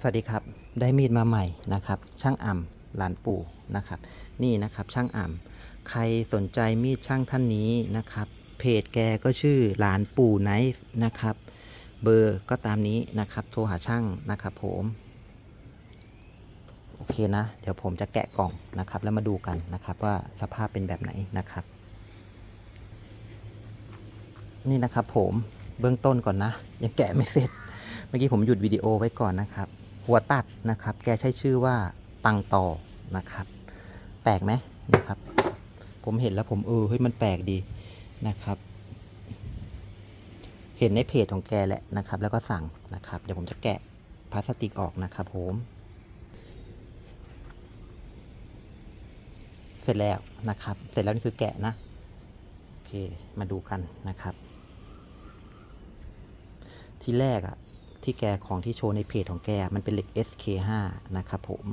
สวัสดีครับ ได้มีดมาใหม่นะครับ ช่างอ่ำหลานปู่นะครับ นี่นะครับช่างอ่ำใครสนใจมีดช่างท่านนี้นะครับ เพจแกก็ชื่อหลานปู่ไนฟ์นะครับ เบอร์ก็ตามนี้นะครับ โทรหาช่างนะครับผม โอเคนะ เดี๋ยวผมจะแกะกล่องนะครับ แล้วมาดูกันนะครับว่าสภาพเป็นแบบไหนนะครับ นี่นะครับผมเบื้องต้นก่อนนะ ยังแกะไม่เสร็จเมื่อกี้ผมหยุดวิดีโอไว้ก่อนนะครับ หัวตัดนะครับ แกใช้ชื่อว่าตังต่อนะครับ แปลกไหมนะครับ ผมเห็นแล้วผมเออเฮ้ยมันแปลกดีนะครับ เห็นในเพจของแกแหละนะครับ แล้วก็สั่งนะครับ เดี๋ยวผมจะแกะพลาสติกออกนะครับผม เสร็จแล้วนะครับ เสร็จแล้วนี่คือแกะนะโอเคมาดูกันนะครับ ที่แรกอะ ที่แกของที่โชว์ในเพจของแกมันเป็นเหล็ก SK5 นะครับผม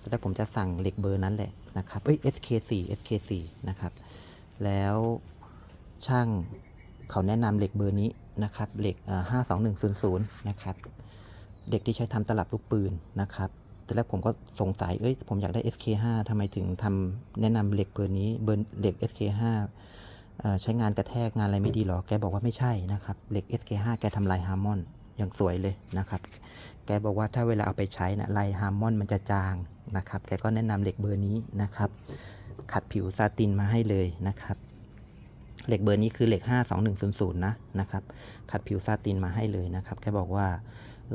ตอนแรกผมจะสั่งเหล็กเบอร์นั้นแหละนะครับเอ้ย SK4 SK4 นะครับ แล้วช่างเขาแนะนำเหล็กเบอร์นี้นะครับเหล็กอ่า52100นะครับเหล็กที่ใช้ทำตลับลูกปืนนะครับตอนแรกผมก็สงสัย เอ้ย ผมอยากได้ SK5 ทำไมถึงทำแนะนำเหล็กเบอร์นี้ เบอร์เหล็ก SK5 ใช้งานกระแทกงานอะไรไม่ดีหรอ แกบอกว่าไม่ใช่นะครับ เหล็ก SK5 แกทำลายฮาร์มอน อย่างสวยเลยนะครับ แกบอกว่าถ้าเวลาเอาไปใช้นะลายฮาร์มอนมันจะจางนะครับ แกก็แนะนำเหล็กเบอร์นี้นะครับ ขัดผิวซาตินมาให้เลยนะครับเหล็กเบอร์นี้คือเหล็ก 52100 นะนะครับ ขัดผิวซาตินมาให้เลยนะครับ แกบอกว่า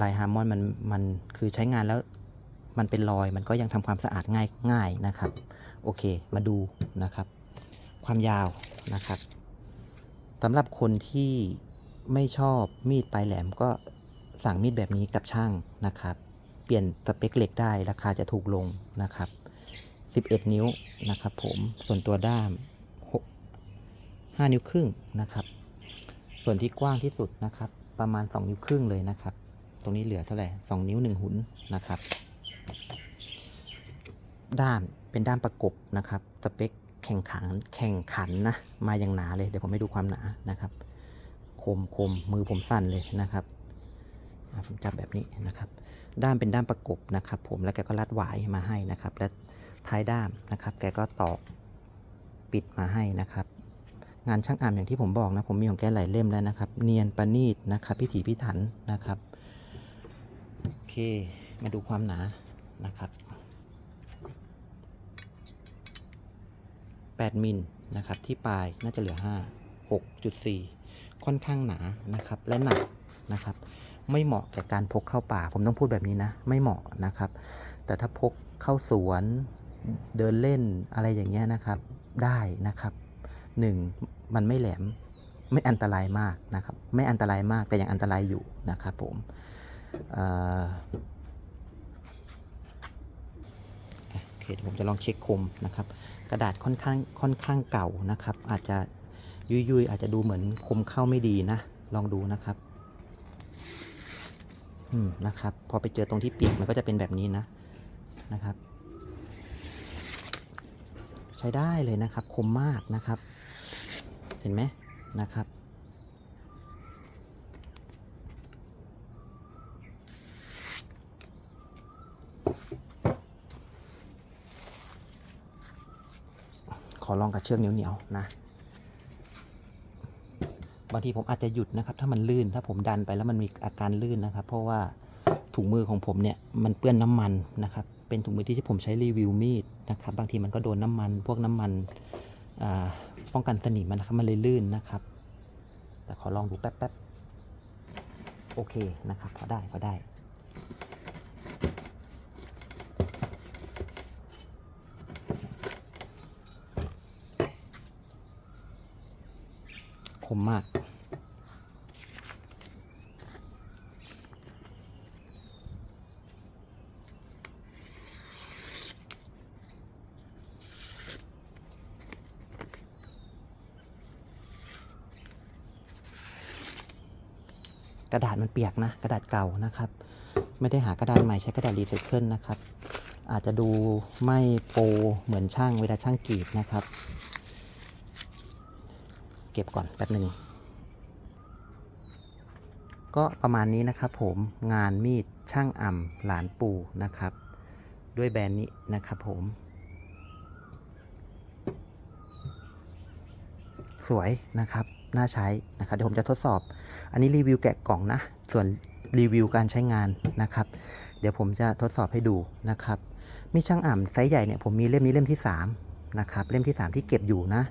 ลายฮาร์มอนมันมันคือใช้งานแล้วมันเป็นรอยมันก็ยังทำความสะอาดง่ายง่ายนะครับ โอเคมาดูนะครับ ความยาวนะครับสำหรับคนที่ ไม่ชอบมีดปลายแหลมก็สั่งมีดแบบนี้กับช่างนะครับ เปลี่ยนสเปคเหล็กได้ราคาจะถูกลงนะครับ 11 นิ้วนะครับผมส่วนตัวด้าม6 5นิ้วครึ่งนะครับ ส่วนที่กว้างที่สุดนะครับ ประมาณ 2 นิ้วครึ่งเลยนะครับ ตรงนี้เหลือเท่าไหร่2นิ้ว 1 หุนนะครับ ด้ามเป็นด้ามประกบนะครับ สเปคแข่งขันแข่งขันนะ มาอย่างหนาเลย เดี๋ยวผมให้ดูความหนานะครับ คมคมมือผมสั่นเลยนะครับผมจับแบบนี้นะครับ ด้ามเป็นด้ามประกบนะครับ ผมแล้วแกก็รัดหวายมาให้นะครับ และท้ายด้ามนะครับ แกก็ตอกปิดมาให้นะครับ งานช่างอ่ามอย่างที่ผมบอกนะผมมีของแกหลายเล่มแล้วนะครับ เนียนประณีตนะครับ พิถีพิถันนะครับโอเคมาดูความหนานะครับ8มิลนะครับที่ปลายน่าจะเหลือ 5 6.4 ค่อนข้างหนานะครับและหนักนะครับ ไม่เหมาะแก่การพกเข้าป่า ผมต้องพูดแบบนี้นะ ไม่เหมาะนะครับ แต่ถ้าพกเข้าสวนเดินเล่นอะไรอย่างเงี้ยนะครับ ได้นะครับหนึ่งมันไม่แหลมไม่อันตรายมากนะครับ ไม่อันตรายมากแต่ยังอันตรายอยู่นะครับผมโอเคผมจะลองเช็คคมนะครับ กระดาษค่อนข้างค่อนข้างเก่านะครับ อาจจะ ยุยยุยอาจจะดูเหมือนคมเข้าไม่ดีนะ ลองดูนะครับ อืมนะครับ พอไปเจอตรงที่ปีกมันก็จะเป็นแบบนี้นะนะครับ ใช้ได้เลยนะครับ คมมากนะครับ เห็นไหมนะครับขอลองกับเชือกเหนียวๆนะ บางทีผมอาจจะหยุดนะครับ ถ้ามันลื่น ถ้าผมดันไปแล้วมันมีอาการลื่นนะครับ เพราะว่าถุงมือของผมเนี่ยมันเปื้อนน้ำมันนะครับ เป็นถุงมือที่ผมใช้รีวิวมีดนะครับ บางทีมันก็โดนน้ำมัน พวกน้ำมันอ่าป้องกันสนิมมันนะครับ มันเลยลื่นนะครับ แต่ขอลองดูแป๊บๆ โอเคนะครับ พอได้ พอได้คมมาก กระดาษมันเปียกนะ กระดาษเก่านะครับ ไม่ได้หากระดาษใหม่ใช้กระดาษรีไซเคิลนะครับ อาจจะดูไม่โปรเหมือนช่างเวลาช่างกรีดนะครับ เก็บก่อนแป๊บหนึ่งก็ประมาณนี้นะครับผมงานมีดช่างอ่ำหลานปู่นะครับ ด้วยแบรนด์นี้นะครับผม สวยนะครับ น่าใช้นะครับเดี๋ยวผมจะทดสอบ อันนี้รีวิวแกะกล่องนะ ส่วนรีวิวการใช้งานนะครับ เดี๋ยวผมจะทดสอบให้ดูนะครับ มีช่างอ่ำไซส์ใหญ่เนี่ยผมมีเล่มนี้เล่มที่3นะครับเล่มที่ 3 ที่เก็บอยู่นะ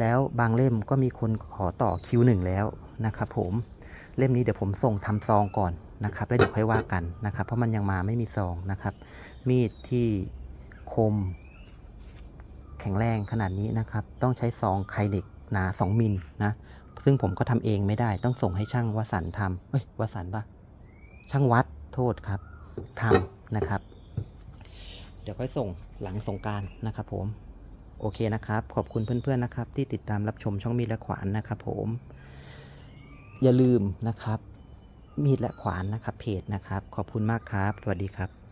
แล้วบางเล่มก็มีคนขอต่อคิวหนึ่งแล้วนะครับผมเล่มนี้เดี๋ยวผมส่งทำซองก่อนนะครับ แล้วเดี๋ยวค่อยว่ากันนะครับ เพราะมันยังมาไม่มีซองนะครับ มีดที่คม แข็งแรงขนาดนี้นะครับ ต้องใช้ซองไคเด็ก หนา 2 มิลนะ ซึ่งผมก็ทำเองไม่ได้ต้องส่งให้ช่างวสันทำเอ้ยวสันปะช่างวัดโทษครับทำนะครับ เดี๋ยวค่อยส่งหลังสงการนะครับผม โอเคนะครับ ขอบคุณเพื่อนๆนะครับ ที่ติดตามรับชมช่องมีดและขวานนะครับผม อย่าลืมนะครับ มีดและขวานนะครับเพจนะครับ ขอบคุณมากครับ สวัสดีครับ